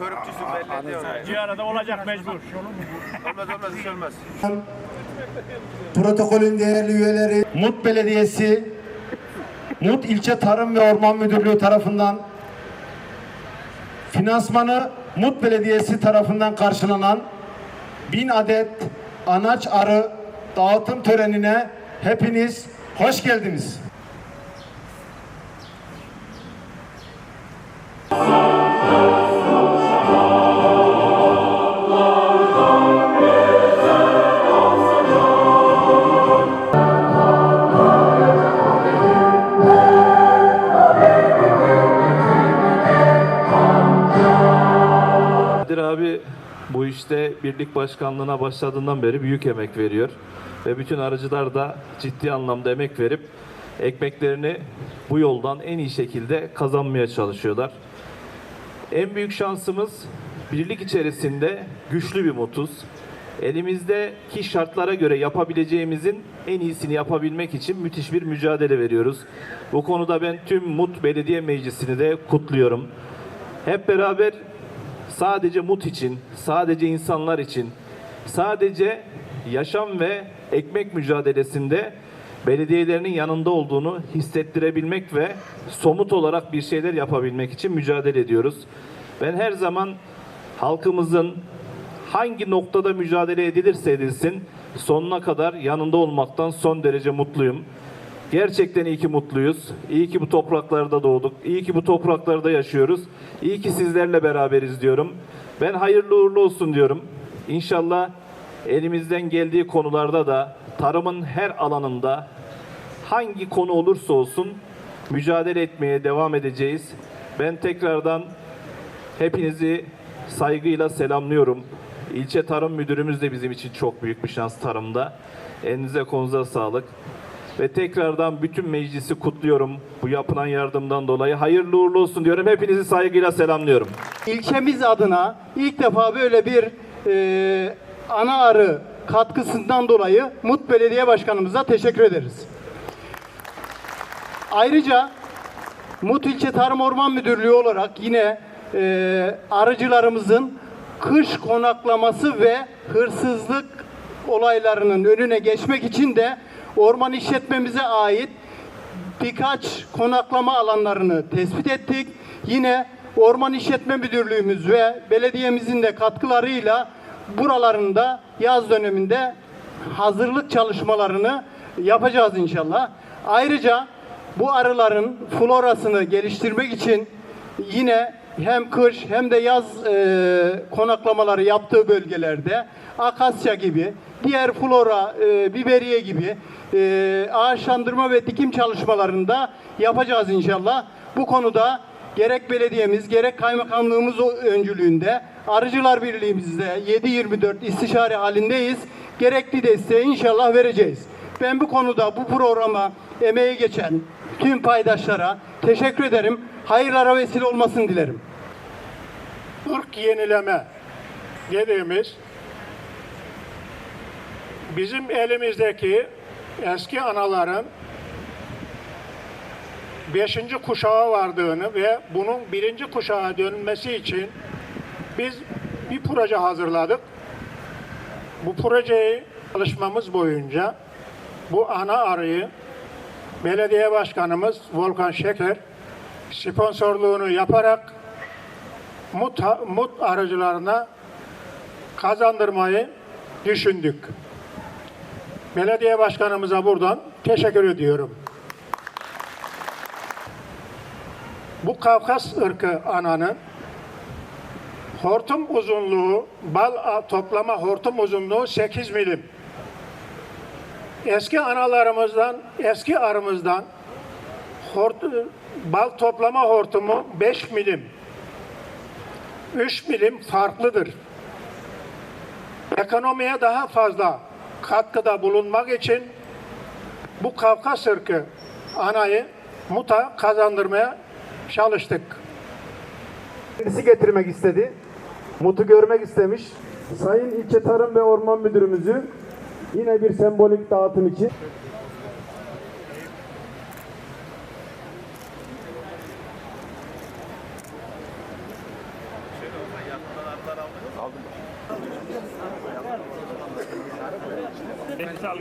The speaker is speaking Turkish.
Körükçüsün belli ediyor. Bir arada olacak mecbur. Olmaz olmaz hiç olmaz. protokolün değerli üyeleri Mut Belediyesi Mut İlçe Tarım ve Orman Müdürlüğü tarafından finansmanı Mut Belediyesi tarafından karşılanan bin adet anaç arı dağıtım törenine hepiniz hoş geldiniz. Kadir abi bu işte birlik başkanlığına başladığından beri büyük emek veriyor. Ve bütün arıcılar da ciddi anlamda emek verip ekmeklerini bu yoldan en iyi şekilde kazanmaya çalışıyorlar. En büyük şansımız birlik içerisinde güçlü bir mutuz. Elimizdeki şartlara göre yapabileceğimizin en iyisini yapabilmek için müthiş bir mücadele veriyoruz. Bu konuda ben tüm Mut Belediye Meclisi'ni de kutluyorum. Hep beraber sadece mut için, sadece insanlar için, sadece yaşam ve ekmek mücadelesinde belediyelerinin yanında olduğunu hissettirebilmek ve somut olarak bir şeyler yapabilmek için mücadele ediyoruz. Ben her zaman halkımızın hangi noktada mücadele edilirse edilsin sonuna kadar yanında olmaktan son derece mutluyum. Gerçekten iyi ki mutluyuz. İyi ki bu topraklarda doğduk. İyi ki bu topraklarda yaşıyoruz. İyi ki sizlerle beraberiz diyorum. Ben hayırlı uğurlu olsun diyorum. İnşallah elimizden geldiği konularda da tarımın her alanında hangi konu olursa olsun mücadele etmeye devam edeceğiz. Ben tekrardan hepinizi saygıyla selamlıyorum. İlçe Tarım Müdürümüz de bizim için çok büyük bir şans tarımda. Elinize konuza sağlık. Ve tekrardan bütün meclisi kutluyorum bu yapılan yardımdan dolayı. Hayırlı uğurlu olsun diyorum. Hepinizi saygıyla selamlıyorum. İlçemiz adına ilk defa böyle bir e, ana arı katkısından dolayı Mut Belediye Başkanımıza teşekkür ederiz. Ayrıca Mut İlçe Tarım Orman Müdürlüğü olarak yine e, arıcılarımızın kış konaklaması ve hırsızlık olaylarının önüne geçmek için de orman işletmemize ait birkaç konaklama alanlarını tespit ettik. Yine Orman İşletme Müdürlüğümüz ve belediyemizin de katkılarıyla buralarında yaz döneminde hazırlık çalışmalarını yapacağız inşallah. Ayrıca bu arıların florasını geliştirmek için yine hem kış hem de yaz e, konaklamaları yaptığı bölgelerde akasya gibi, diğer flora, e, biberiye gibi e, ağaçlandırma ve dikim çalışmalarında yapacağız inşallah. Bu konuda gerek belediyemiz gerek kaymakamlığımız öncülüğünde Arıcılar Birliğimizde 7-24 istişare halindeyiz. Gerekli desteği inşallah vereceğiz. Ben bu konuda bu programa emeği geçen tüm paydaşlara teşekkür ederim. Hayırlara vesile olmasını dilerim. Irk yenileme dediğimiz bizim elimizdeki eski anaların beşinci kuşağa vardığını ve bunun birinci kuşağa dönmesi için biz bir proje hazırladık. Bu projeyi çalışmamız boyunca bu ana arıyı belediye başkanımız Volkan Şeker sponsorluğunu yaparak mut, mut aracılarına kazandırmayı düşündük. Belediye başkanımıza buradan teşekkür ediyorum. Bu Kafkas ırkı ananın hortum uzunluğu, bal toplama hortum uzunluğu 8 milim. Eski analarımızdan, eski arımızdan hort- bal toplama hortumu 5 milim. 3 milim farklıdır. Ekonomiye daha fazla katkıda bulunmak için bu Kafkas ırkı anayı muta kazandırmaya çalıştık. Kendisi getirmek istedi. Mut'u görmek istemiş. Sayın İlçe Tarım ve Orman Müdürümüzü yine bir sembolik dağıtım için Nefes al.